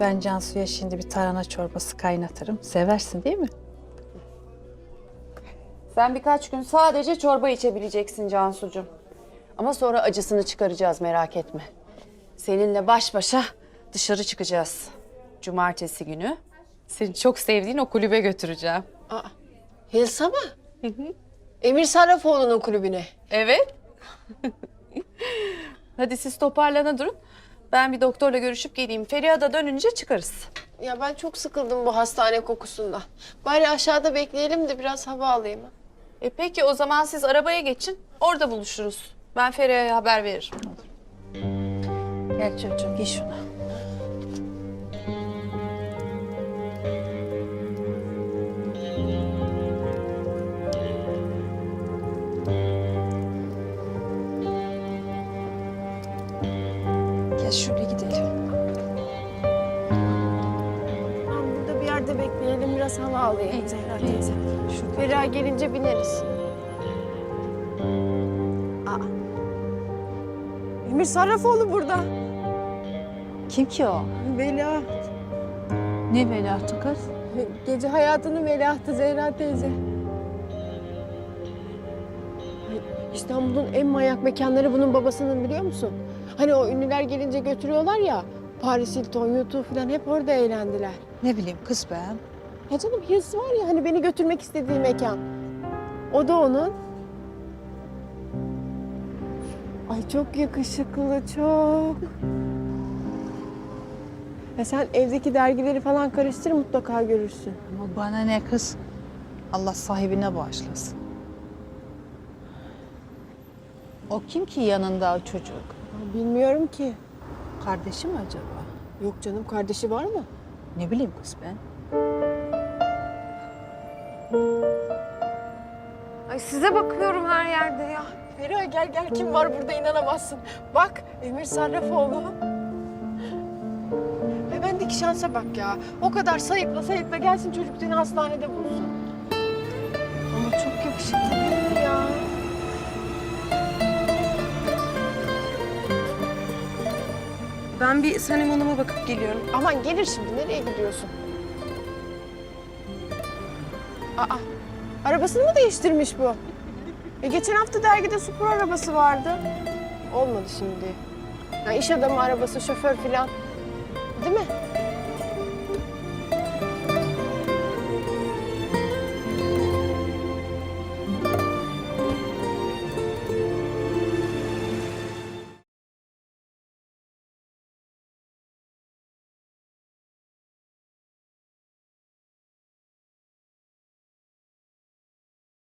Ben Cansu'ya şimdi bir tarhana çorbası kaynatırım. Seversin değil mi? Sen birkaç gün sadece çorba içebileceksin Cansucuğum. Ama sonra acısını çıkaracağız merak etme. Seninle baş başa dışarı çıkacağız. Cumartesi günü seni çok sevdiğin o kulübe götüreceğim. Aa, Hilsa mı? Emir Sarrafoğlu'nun kulübüne. Evet. Hadi siz toparlana durun. Ben bir doktorla görüşüp geleyim. Feriha da dönünce çıkarız. Ya ben çok sıkıldım bu hastane kokusundan. Bari aşağıda bekleyelim de biraz hava alayım. E peki o zaman siz arabaya geçin. Orada buluşuruz. Ben Feriha'ya haber veririm. Gel çocuğum giy şunu. Tamam burada bir yerde bekleyelim biraz hava alayım Zehra teyze. Feriha gelince bineriz. Aa. Emir Sarrafoğlu burada. Kim ki o? Veliaht. Ne veliahtı kız? Gece hayatının veliahtı Zehra teyze. Ay, İstanbul'un en manyak mekanları bunun babasının biliyor musun? Hani o ünlüler gelince götürüyorlar ya. Paris Hilton, YouTube falan hep orada eğlendiler. Ne bileyim kız ben. Ya canım Hills var ya hani beni götürmek istediği mekan. O da onun. Ay çok yakışıklı, çok. Ya sen evdeki dergileri falan karıştır mutlaka görürsün. Ama bana ne kız? Allah sahibine bağışlasın. O kim ki yanında o çocuk? Bilmiyorum ki. Kardeşi mi acaba? Yok canım kardeşi var mı? Ne bileyim kız ben. Ay size bakıyorum her yerde ya. Feriha gel gel kim var burada inanamazsın. Bak Emir Sarrafoğlu. Bendeki şansa bak ya. O kadar sayıkla sayıkla gelsin çocuk seni hastanede bulsun. Ben bir Sanem Hanım'a bakıp geliyorum. Aman gelir şimdi nereye gidiyorsun? Aa arabasını mı değiştirmiş bu? E, geçen hafta dergide spor arabası vardı. Olmadı şimdi. Ya iş adamı arabası, şoför filan. Değil mi?